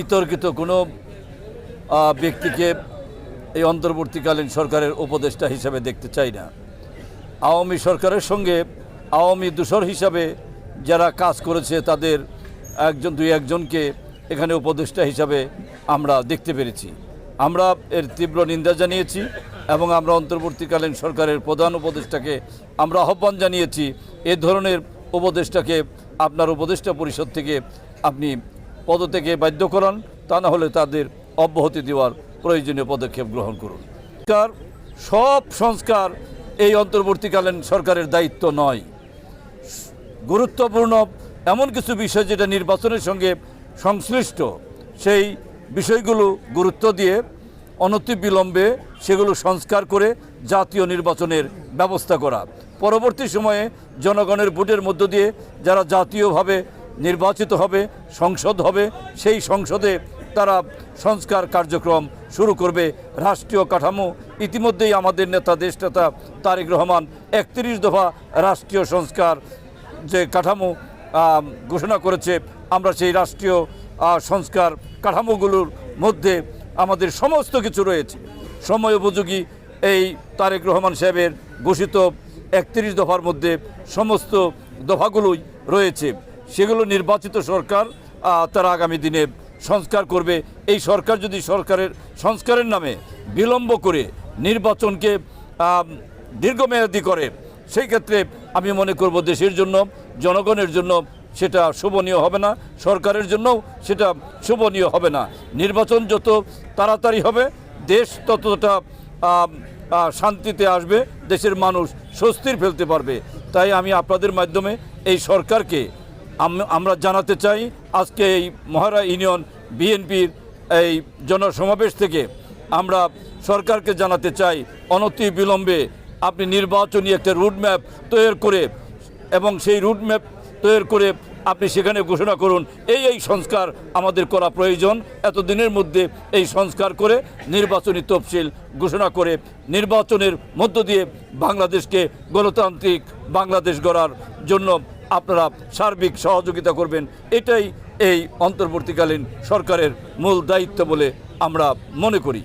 বিতর্কিত কোনো ব্যক্তিকে এই অন্তর্বর্তীকালীন সরকারের উপদেষ্টা হিসাবে দেখতে চাই না। আওয়ামী সরকারের সঙ্গে আওয়ামী দূষর হিসাবে যারা কাজ করেছে, তাদের একজন, দুই একজনকে এখানে উপদেষ্টা হিসাবে আমরা দেখতে পেরেছি। আমরা এর তীব্র নিন্দা জানিয়েছি এবং আমরা অন্তর্বর্তীকালীন সরকারের প্রধান উপদেষ্টাকে আমরা আহ্বান জানিয়েছি, এ ধরনের উপদেষ্টাকে আপনার উপদেষ্টা পরিষদ থেকে আপনি পদ থেকে বাধ্য করান, তা না হলে তাদের অব্যাহতি দেওয়ার প্রয়োজনীয় পদক্ষেপ গ্রহণ করুন। সরকার, সব সংস্কার এই অন্তর্বর্তীকালীন সরকারের দায়িত্ব নয়। গুরুত্বপূর্ণ এমন কিছু বিষয় যেটা নির্বাচনের সঙ্গে সংশ্লিষ্ট, সেই বিষয়গুলো গুরুত্ব দিয়ে অনতিবিলম্বে সেগুলো সংস্কার করে জাতীয় নির্বাচনের ব্যবস্থা করা। পরবর্তী সময়ে জনগণের ভোটের মধ্য দিয়ে যারা জাতীয়ভাবে নির্বাচিত হবে, সংসদ হবে, সেই সংসদে তারা সংস্কার কার্যক্রম শুরু করবে। রাষ্ট্রীয় কাঠামো, ইতিমধ্যেই আমাদের নেতা, দেশনেতা তারেক রহমান একত্রিশ দফা রাষ্ট্রীয় সংস্কার যে কাঠামো ঘোষণা করেছে, আমরা সেই রাষ্ট্রীয় সংস্কার কাঠামোগুলোর মধ্যে আমাদের সমস্ত কিছু রয়েছে। সময় উপযোগী এই তারেক রহমান সাহেবের ঘোষিত একত্রিশ দফার মধ্যে সমস্ত দফাগুলোই রয়েছে। সেগুলো নির্বাচিত সরকার তারা আগামী দিনে সংস্কার করবে। এই সরকার যদি সরকারের, সংস্কারের নামে বিলম্ব করে নির্বাচনকে দীর্ঘমেয়াদী করে, সেই ক্ষেত্রে আমি মনে করব দেশের জন্য, জনগণের জন্য সেটা শোভনীয় হবে না, সরকারের জন্যও সেটা শোভনীয় হবে না। নির্বাচন যত তাড়াতাড়ি হবে, দেশ ততটা শান্তিতে আসবে, দেশের মানুষ স্বস্তির ফেলতে পারবে। তাই আমি আপনাদের মাধ্যমে এই সরকারকে আমরা জানাতে চাই, আজকে এই মহারা ইউনিয়ন বিএনপির এই জনসমাবেশ থেকে আমরা সরকারকে জানাতে চাই, অনতি বিলম্বে আপনি নির্বাচনী একটা রুটম্যাপ তৈরি করে এবং সেই রুটম্যাপ তৈরি করে আপনি সেখানে ঘোষণা করুন, এই এই সংস্কার আমাদের করা প্রয়োজন। এতদিনের মধ্যে এই সংস্কার করে নির্বাচনী তফসিল ঘোষণা করে নির্বাচনের মধ্য দিয়ে বাংলাদেশকে গণতান্ত্রিক বাংলাদেশ গড়ার জন্য আপনারা সার্বিক সহযোগিতা করবেন। এটাই এই অন্তর্বর্তীকালীন সরকারের মূল দায়িত্ব বলে আমরা মনে করি।